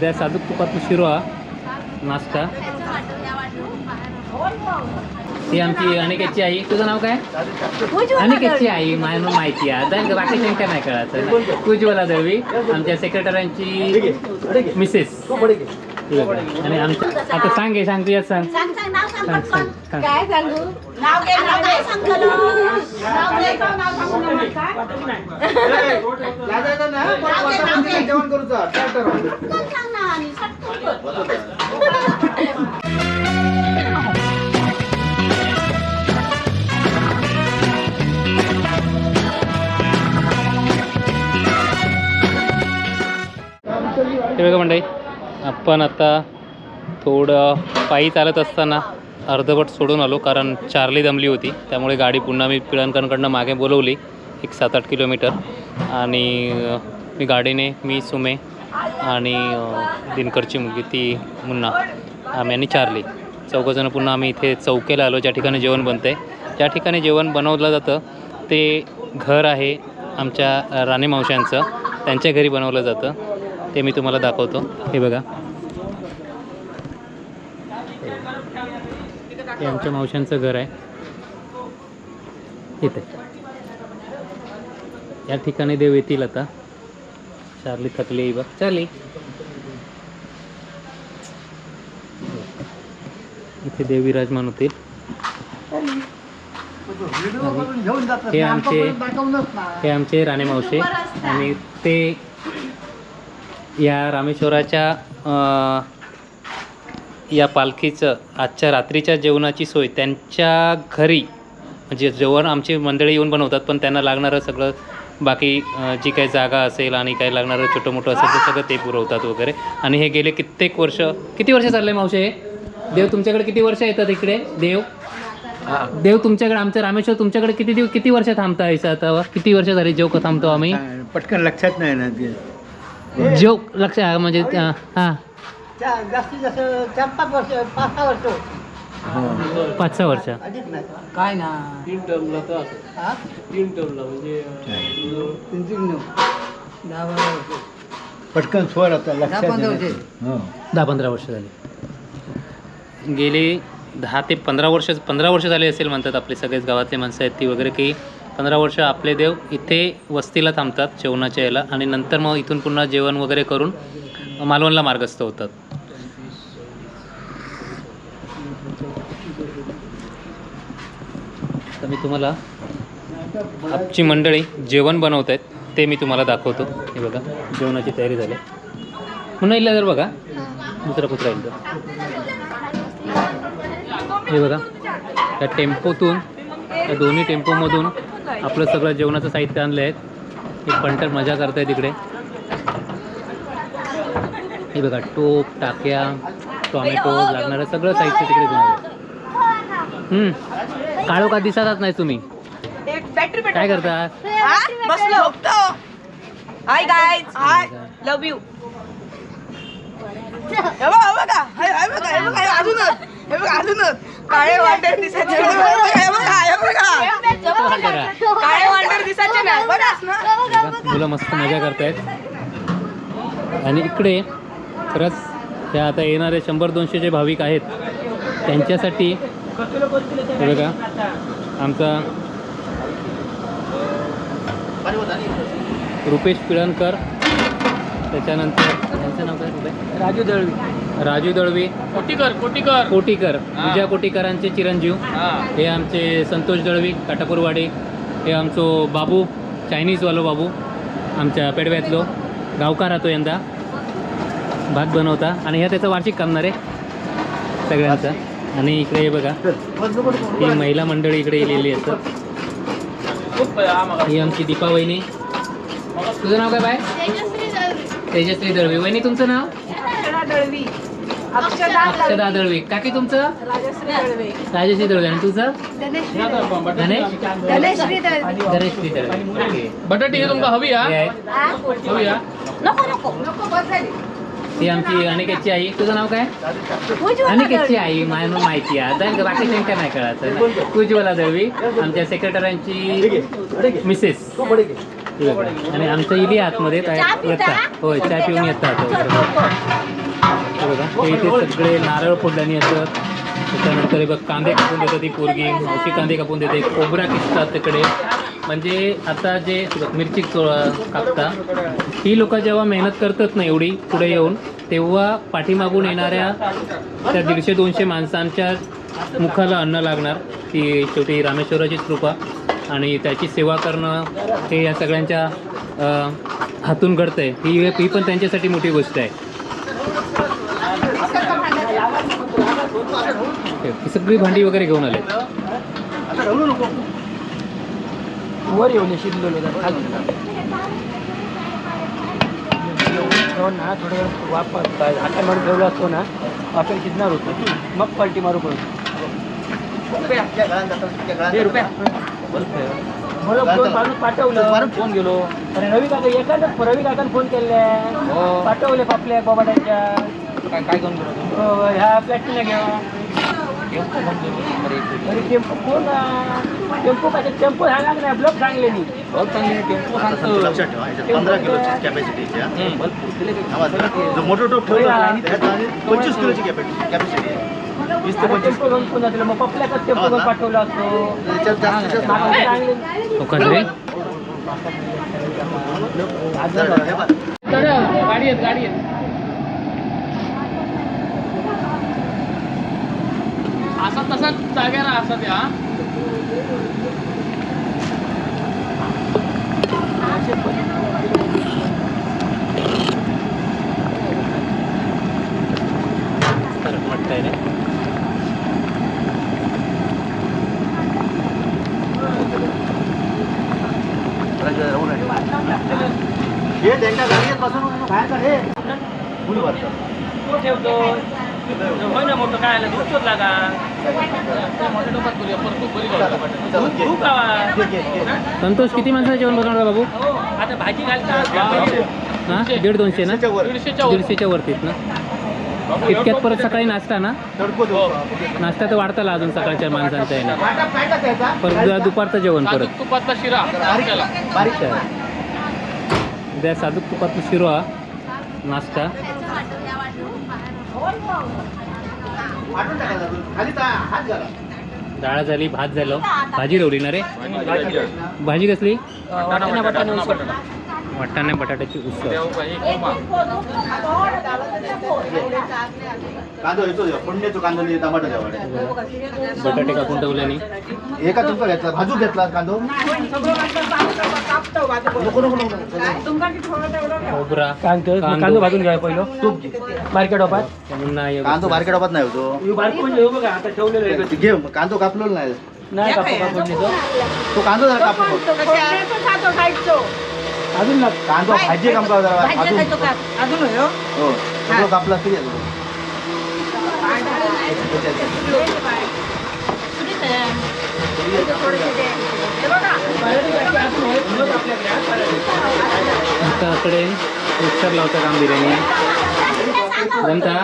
द्या साजूक तुपातलं शिरवा नाश्ता. ही आमची अनिकेतची आई. तुझं नाव काय? अनिकेतची आई मला माहिती आहे. आता बाकी काय नाही कळत. उज्ज्वला दळवी आमच्या सेक्रेटऱ्यांची मिसेस. आणि आमच्या आता सांग हे सांग तुझ्यात सांग. काय सांगू नाव घे नाव काय सांगतो नाव घे नाव सांगू नका. जेवण करूचा. हे बघा मंडळी आपण आता थोडं पायी चालत असताना अर्धवट सोडून आलो कारण चार्ली दमली होती. त्यामुळे गाडी पुन्हा मी पिळणकरकडनं मागे बोलवली एक सात आठ किलोमीटर. आणि मी गाडीने मी सुमे आणि दिनकरची मुलगी ती मुन्ना आम्ही आणि चार्ली. चौघंजणं पुन्हा आम्ही इथे चौकेला आलो ज्या ठिकाणी जेवण बनतं आहे ज्या ठिकाणी जेवण बनवलं जातं ते घर आहे आमच्या राणे मावशांचं त्यांच्या घरी बनवलं जातं. ते मी तुम्हाला दाखवतो. हे बघा. हे आमच्या मावशांचं घर आहे. इथे. या ठिकाणी देव येतील आता. चार्ली थकली आहे बघ. चार्ली इथे देव विराजमान होतील. हे आमचे हे आमचे राणे मावशे. आणि ते या रामेश्वराच्या या पालखीचं आजच्या रात्रीच्या जेवणाची सोय त्यांच्या घरी म्हणजे जेवण आमची मंडळी येऊन बनवतात पण त्यांना लागणारं सगळं बाकी जी काही जागा असेल आणि काही लागणारं छोटं मोठं असेल ते सगळं ते पुरवतात वगैरे. आणि हे गेले कित्येक वर्ष किती वर्ष चालले मावशे हे? देव तुमच्याकडे किती वर्ष येतात इकडे? देव? देव तुमच्याकडे आमचं रामेश्वर तुमच्याकडे किती दिवस किती वर्ष थांबता यायचं आता? किती वर्ष झाली जेव का थांबतो आम्ही? पटकन लक्षात नाही ना ते. जेव लक्ष म्हणजे अं, हां जास्तीत जास्त चार पाच वर्ष पाच सहा वर्ष पाच सहा वर्ष. अधिक नाही. काय ना? तीन टर्मला तर तीन टर्मला म्हणजे पटकन स्वर आता लक्षात. हो. दहा पंधरा वर्ष झाली. गेली दहा ते पंधरा वर्ष पंधरा वर्ष झाले असेल म्हणतात आपले सगळेच गावातले माणसं आहेत ती वगैरे की पंधरा वर्ष आपले देव इथे वस्तीला थांबतात जेवणाच्या याला आणि नंतर मग इथून पुन्हा जेवण वगैरे करून मालवणला मार्गस्थ होतात. मी तुम्हाला आपची मंडळी जेवण बनवत आहेत ते मी तुम्हाला दाखवतो. हे बघा जेवणाची तयारी झाली. पुन्हा इल्ला जर बघा दुसरा कुत्रा येईल तर. हे बघा त्या टेम्पोतून त्या दोन्ही टेम्पोमधून आपलं सगळं जेवणाचं साहित्य आणलं आहे हे पंटर मजा करताय तिकडे. हे बघा टोप टाक्या टॉमॅटो लागणारं सगळं साहित्य तिकडे घेऊन काळो का दिसतच नाही तुम्ही? काय करता? बसलो. हाय हाय लव यू काळे वांडर दिसायचे. बघा बघा बघा करा. काळे वांडर दिसायचे नाही बघास ना बघा, मुलं मस्त मजा करतायत. आणि इकडे खरंच त्या आता येणारे शंभर दोनशे जे भाविक आहेत. त्यांच्यासाठी बघा. आमचा रुपेश पिळणकर त्याच्यानंतर त्यांचं नाव काय? रुपये राजू दळवी. राजू दळवी. कोटीकर कोटीकर. कोटीकर. विजया कोटीकरांचे चिरंजीव. हे. आमचे संतोष दळवी काटापूरवाडी. हे आमचो बाबू चायनीजवालो बाबू आमच्या पेडव्यातलो. गावकार राहतो यंदा. भात बनवता. आणि ह्या त्याचं वार्षिक करणार आहे सगळ्यांचा. आणि इकडे हे बघा ही महिला मंडळी इकडे येलेली असतात ही आमची दीपा वहिनी तुझं नाव काय बाय? तेजश्री दळवी. वहिनी तुमचं नाव? अक्षदा दळवी. काकी तुमचं? राजश्री दळवे. आणि तुझं? धनेश्री दळवी. बटाटी तुमका हवी आहेत. हवी नको नको. ही आमची अनिकेतची आई. तुझं नाव काय? अनिकेतची आई मला माहिती आहे. आता बाकी काय नाही कळत. उज्ज्वला दळवी आमच्या सेक्रेटऱ्यांची मिसेस. आणि आमचं इली आतमध्ये? येतात होय चहा पिऊन येतात. बघा ते इथे सगळे नारळ फोडल्याने असत त्याच्यानंतर बघ कांदे कापून देतात ती पोरगी. मावशी कांदे कापून देते. खोबरा किसतात तिकडे. म्हणजे आता जे मिरची कापता ही लोक जेव्हा मेहनत करतात ना एवढी पुढे येऊन तेव्हा पाठीमागून येणाऱ्या त्या दीडशे दोनशे माणसांच्या मुखाला अन्न लागणार ती शेवटी रामेश्वराचीच कृपा आणि त्याची सेवा करणं हे या सगळ्यांच्या हातून हातून घडतंय. ही ही पण त्यांच्यासाठी मोठी गोष्ट आहे. सगळी भांडी वगैरे घेऊन आले. वर येऊन शिरलेलो ना थोडं वेळ वापर हाता मारून ठेवला असतो ना वापर शिजणार होतो. मग पलटी मारू पडतो मला फोन माणूस पाठवलं. फोन गेलो. अरे रवी काका एखादं रवी काकाने फोन केले पाठवले पापल्या बाबाड्यांच्या काय काय घेऊन गेलो? ह्या प्लॅटिना घ्या. अरे टेम्पो कोण टेम्पो काय टेम्पो सांगा नाही ब्लॉक सांगले मी. ब्लॉक सांगले टेम्पो सांगतो. लक्षात ठेवा याच्यात पंधरा किलोची कॅपॅसिटीची आहे. जो मोटर टोप ठेवतो ना, त्याच्यात आणि पंचवीस किलोची कॅपॅसिटी कॅपॅसिटी आहे. वीस ते पंचवीस टेम्पो घेऊन पुन्हा दिलं. मग पपल्याचाच टेम्पो घेऊन पाठवला असतो. गाडी आहेत गाडी आहेत असा तसाच जागेला असा त्या फरक वाटतंय रे राहून राहिले. हे त्यांच्या गाडीत बसून बाहेर काढ, हे. मुली भरतात. तो ठेवतो होय ना मोठं काय आलं दूध लागा मोठ्या टोपात करूया परतूक बरी गाडी वाटत. चला, घे. तू खावा घे, घे, घे. संतोष किती माणसाचं जेवण बनवणार बाबू आता भाजी घालतात हा दीड दोनशे ना दीडशेच्या वर. दीडशेच्या वर. दीडशेच्या वरतीच ना इतक्यात परत सकाळी नाश्ता ना. नाश्ता तर वाढताला अजून सकाळच्या आहे का? परत उद्या दुपारचं जेवण परत तुपातला शिरा बारीक आहे. उद्या साजूक तुपातलं शिरो नाश्ता. खाली हात घाला. डाळ झाली भात झालं. भाजी रवली ना रे. भाजी कसली? वाटाणा बटाट्याची उसळ. बटाटे कापून ठेवल्याने एका तुमचा घेतला भाजू घेतला कांदो? नको नको नको खोबरा कांदो भाजून घ्या पहिलं. तूप घे मार्केट हे कांदो बारक्या डबात नाही होतो. घे कांदो कापलेला नाही. नाही कापू कापून तो कांदो जरा कापू. अजून ना कांदो भाजी काम करा जरा भाजून. अजून होय हो? हो सगळं कापला तरी आहे तो. आमच्याकडे मिक्सर लावतं काम बिर्याणी जमता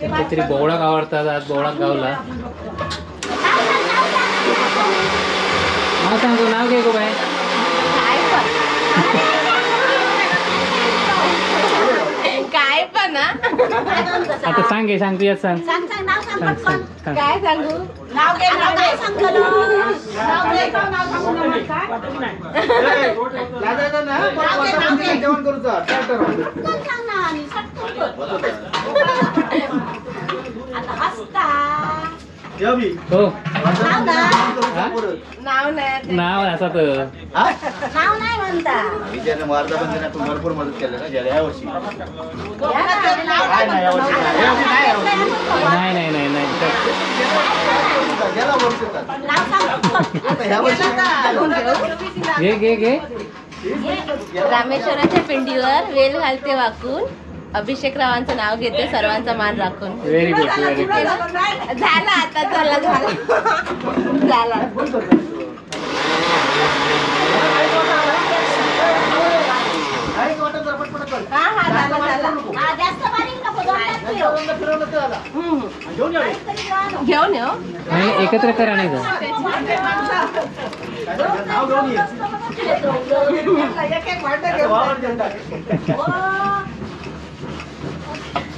काहीतरी बोवळा आवडतात आज बोवळा गावला नाव सांगतो नाव घे गो बाय काय पण हा? आता सांग घे सांग तुझ्यात सांग सांग सांग नाव सांग सांग पटकन. सांग सांग काय सांगू नाव घे नाव काय सांगलं नाव घे नाव सांगू नका काय जेवण करूचा पटकन सांग ना आणि सटकन कर. आता हसता हो. नाव हा? नाही नाव असं तर. नाव नाही म्हणता. विजयाने त्याने आपण भरपूर मदत केली ना गेल्या या वर्षी. काय नाही, यावर्षी नाही. यावर्षी नाही, यावर्षी. नाही नाही. नाही नाही गेल्या वर्षी नाव सांग. आता ह्या वर्षी घे घे घे रामेश्वराच्या पिंडीवर वेल घालते वाकून. अभिषेक रावांचं नाव घेते सर्वांचा मान राखून. व्हेरी गुड व्हेरी गुड झाला आता चला झाला. झाला. हा हा झालं झालं. हा जास्त बारीक नको. घेऊन येऊ नाही एकत्र करा नाही का हां हा, हा हां. हां,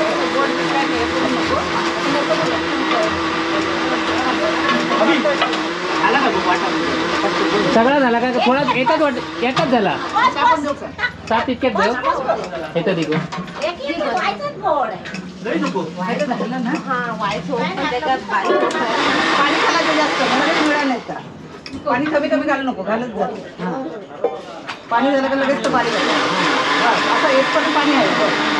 सगळं गोड लागतं चलवून नाही देव. चलवून घेतं बरोबर एका तर ह्यात नाही ह्यात देऊ द्या तिथे हे झालं ना माहिती आहे.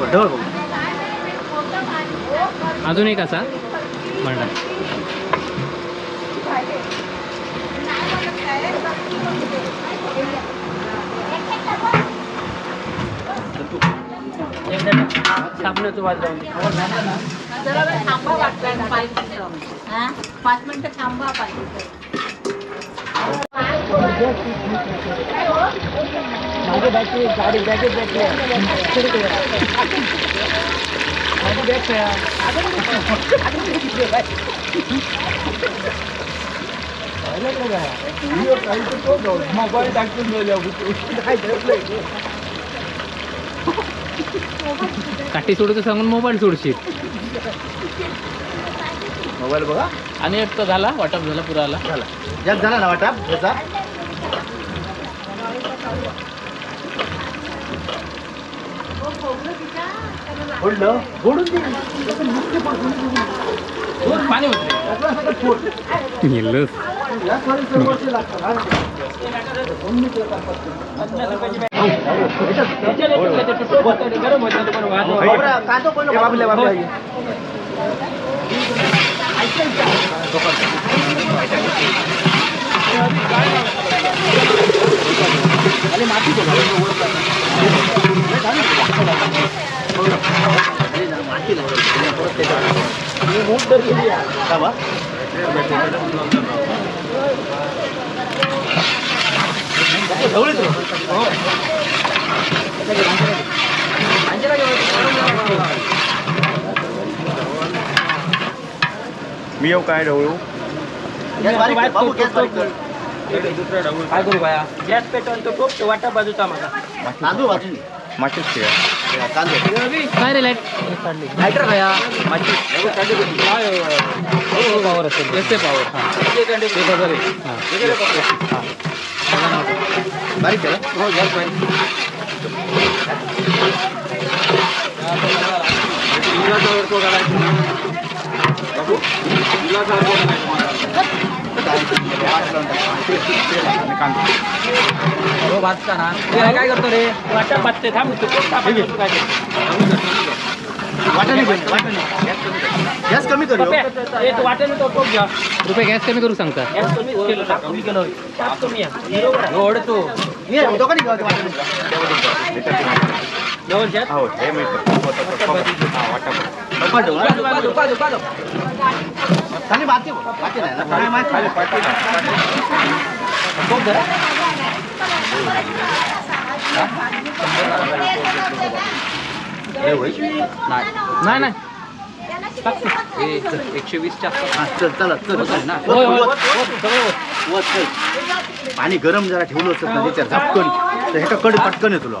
बरं, ढवळ बघू. अजून एक असा म्हणणार साबणाचं वाद जाऊन जरा वेळ थांबा वाटतं पाहिजे हा? पाच मिनिटं थांबा पाहिजे माझी बॅटरी गाडी बॅटरी बॅटरी माझी बॅग मोबाईल टाकून काठी सोडू तर सांगून मोबाईल सोडशील. मोबाईल बघा. आणि एक तर झाला वाटप झाला पुरा आला झाला. जास्त झाला ना वाटा याचा? फोडलं? फोडून दे. पाणी होते. गेलं गरम होतं पण वाद बाबरा, कांदो पण नको. बाबले, बाबले. का बा? ढवळीत रे. मी येऊ काय ढवळू. काय करू बाया गॅस पेटवून तो टोप तो वाटा बाजूचा माझा. तांदूळ भाजून घे. माचीस ठेवा. तांदूळ. काय रे लाइट काढली लायटर खाया पॉवर असेल. एस पॉवर हां. हां. बारीक केलं हो गॅस पाहिजे हो भाजता ना हे काय करतो रे वाटा भाजते थांब तू टोप टाकायचं, तू काय करतो? वाटाणे घेऊन वाटाणे गॅस कमी कर. गॅस कमी कर ह्यो. पप्या, हे तू वाट्याने तो टोप घ्या रुपये गॅस कमी करू सांगता गॅस कमी केलं टाक, कमी केलं टाक कमी आहे बरोबर आहे. ओढतो ये, दोघांनी हो हे नाही ना हे. नाही. नाही एकशे वीसच्या चल चला चल. पाणी गरम जरा ठेवलं होतं ना त्याच्यात झापकण. तर कड पटकन आहे तुला.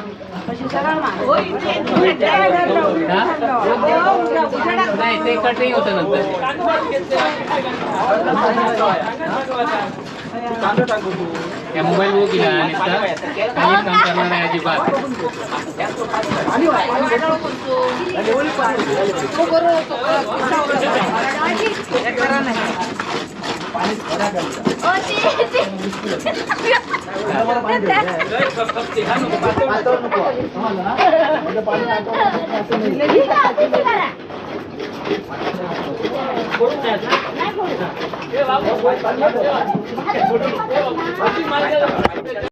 नाही ते कटिंग होतं नंतर त्या मोबाईल बघू केला आणि काम करणार नाही अजिबात पातळ म्हणजे.